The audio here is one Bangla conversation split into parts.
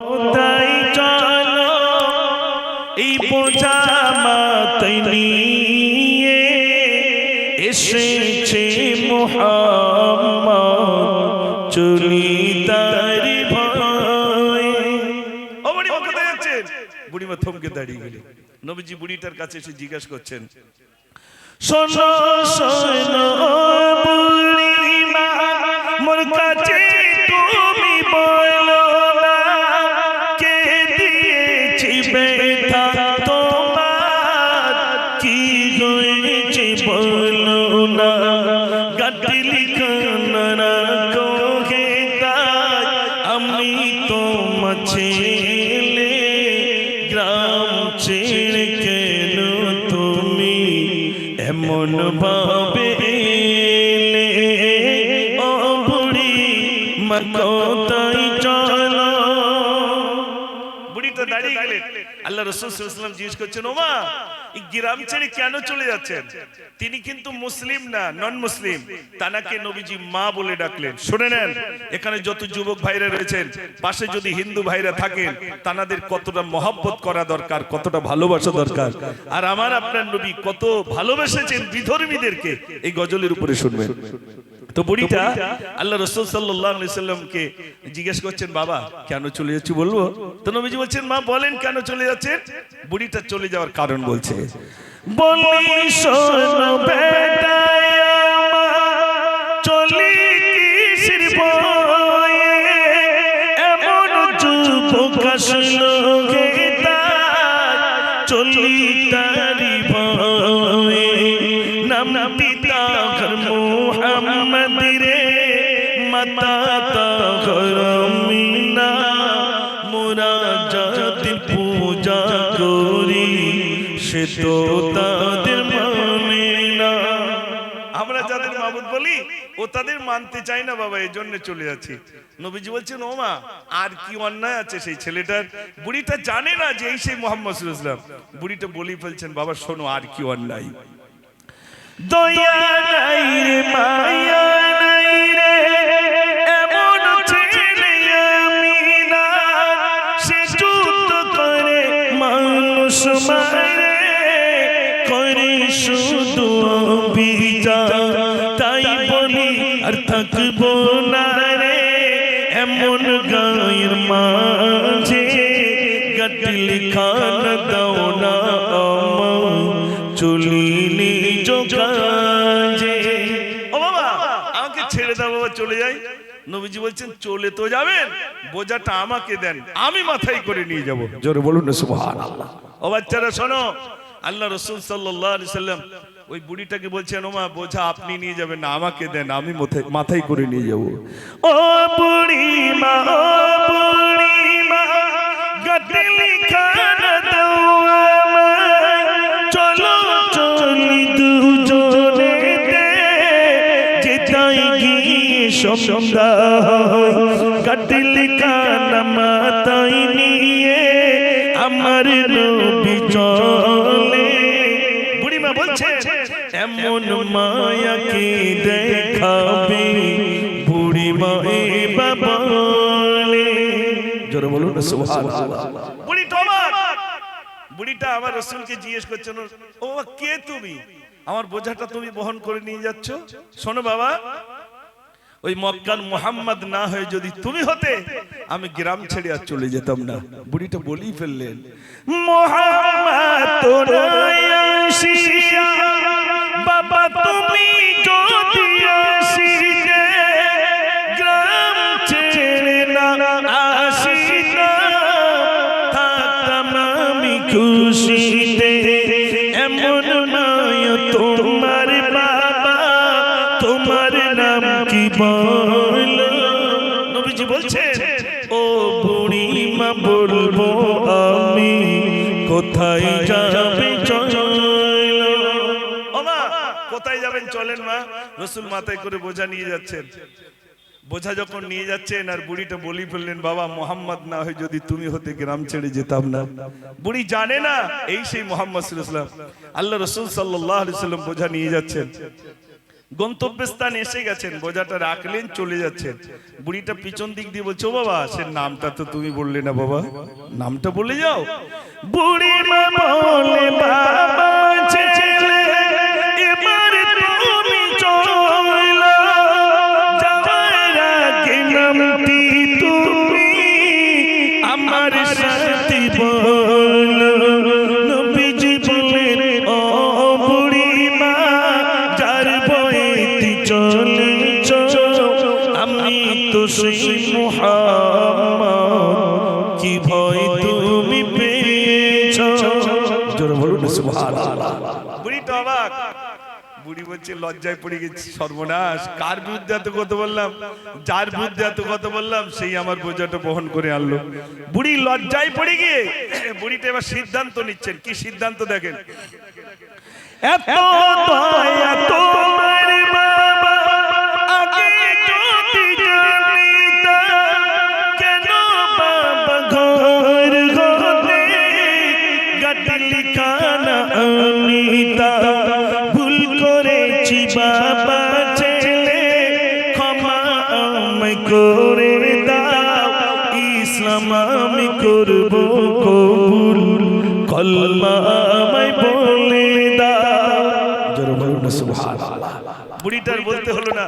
তাই চলো এই বোঝা নিয়ে এসেছে মোহাম্মদ চলি তার ভয়। ও বুড়িমা কোথায় যাচ্ছেন বুড়িমা থমকে দাঁড়িয়ে গেলেন। নবীজি বুড়িটার কাছে এসে জিজ্ঞাসা করছেন শোনো শোনো বলো না গাটলি কান্না কোহে তাই আমি গ্রাম ছেড়ে কেন তুমি এমন ভাবে বুড়ি কোথায় চলো বুড়িটা দাঁড়িয়ে গেলেন আল্লাহ রসুল জিজ্ঞেস করছেন ওমা গ্রাম ছেড়ে কেন চলে যাচ্ছেন? তিনি কিন্তু মুসলিম না নন মুসলিম তানাকে নবীজি মা বলে ডাকলেন। শুনে নেন, এখানে যত যুবক ভাইরা রয়েছেন, পাশে যদি হিন্দু ভাইরা থাকেন, তানাদের কতটা মহব্বত করা দরকার, কতটা ভালোবাসা দরকার। আর আমার আপনার নবী কত ভালোবেসেছেন বিধর্মীদেরকে, এই গজলের উপরে শুনবেন। তো বুড়িটা আল্লাহ রসুল সাল্লামকে জিজ্ঞেস করছেন, বাবা, কেন চলে যাচ্ছি বলব? তো নবীজি বলছেন, মা, বলেন কেন চলে যাচ্ছেন? বুড়িটা চলে যাওয়ার কারণ বলছে, বলি সে তো তাদের মানে না আমরা যাদের মাবুদ বলি, ও তাদের মানতে না বাবা, এই জন্য চলে যাচ্ছি। নবীজি বলছেন, ও মা, আর কি অন্যায় আছে সেই ছেলেটার? বুড়িটা জানে না যে এই সেই মোহাম্মদ বুড়িটা বলি ফেলছেন, বাবা, শোনো, আর কি অন্যায়? দয়া নাই রে মায়া। তাই বলি আর থাকব না রে এমন গায়ের মাঝে। গটল খান দাও না চলিনি যোগাজে ও বাবা আমাকে ছেড়ে দাও বাবা চলে যাই। নবীজি বলছেন চলে তো যাবেন বোঝাটা আমাকে দেন আমি মাথায় করে নিয়ে যাব। জোরে বলুন সুবহানাল্লাহ। ও বাচ্চারা শোনো আল্লাহ রসুল সাল্লাল্লাহু আলাইহি সাল্লাম ওই বুড়িটাকে বলছেন ওমা বোঝা, আপনি নিয়ে যাবেন না, আমাকে দেন, আমি মাথায় করে নিয়ে যাব। ও বুড়ি মা ও বুড়ি মা গটলি খান চলো, চলি দুজনে যেতাই গিয়ে সন্ধ্যা কাটলি কান মাতাই নিয়ে আমার মায়াকে দেখাবে বুড়িমা এ বাবালে জোরে বলুন, সুবহানাল্লাহ। বুড়ি তোমার বুড়িটা আমার রসুলকে জিজ্ঞেস করছেন ও কে তুমি? আমার বোঝাটা তুমি বহন করে নিয়ে যাচ্ছ? শোনো বাবা, ওই মক্কার মোহাম্মদ না হয়ে যদি তুমি হতে, আমি গ্রাম ছেড়ে আর চলে যেতাম না। বুড়িটা বলেই ফেললেন, মোহাম্মদ খুশিতে, এমন নয় তোমার বাবা, তোমার নাম কি বল নবীজি বলছেন, ও বুড়ি মা বলব আমি কোথায় যাবে কোথায় যাবেন চলেন মা। রসুল মাথায় করে বোঝা নিয়ে যাচ্ছেন। বোঝা যখন নিয়ে যাচ্ছেন আর বুড়িটা বলি ফেললেন, বাবা, মোহাম্মদ না হয় যদি তুমি হতে গ্রাম ছেড়ে যেতাম না। বুড়ি জানে না, এই সেই মোহাম্মদ সাল্লাল্লাহু আল্লাহ রসুল সাল্লাম বোঝা নিয়ে যাচ্ছেন। গন্তব্যস্থানে এসে গেছেন, বোঝাটা রাখলেন, চলে যাচ্ছেন। বুড়িটা পিছন দিক দিয়ে বলছো বাবা, সে নামটা তো তুমি বললে না বাবা। নামটা বলে যাও। বুড়ি মা বুড়ি তো অবাক বুড়ি বলছে লজ্জায় পড়ে গেছি সর্বনাশ। কার বিরুদ্ধে এত কথা বললাম? যার বিরুদ্ধে এত কথা বললাম সেই আমার বোঝাটা বহন করে আনলো। বুড়ি লজ্জায় পড়ে গিয়ে বুড়িটা এবার সিদ্ধান্ত নিচ্ছেন। কি সিদ্ধান্ত দেখেন? এত দয়া বাবা ছেলে ক্ষমা আমায় করে দাও ইসলাম আমি করব কবুল। কলমা আমায় বলে দাও। জোরে বলুন সুবহানাল্লাহ। বুড়িটার বলতে হলো না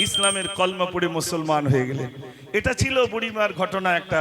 ইসলামের কলমা পড়ে মুসলমান হয়ে গেলেন এটা ছিল বুড়িমার ঘটনা একটা।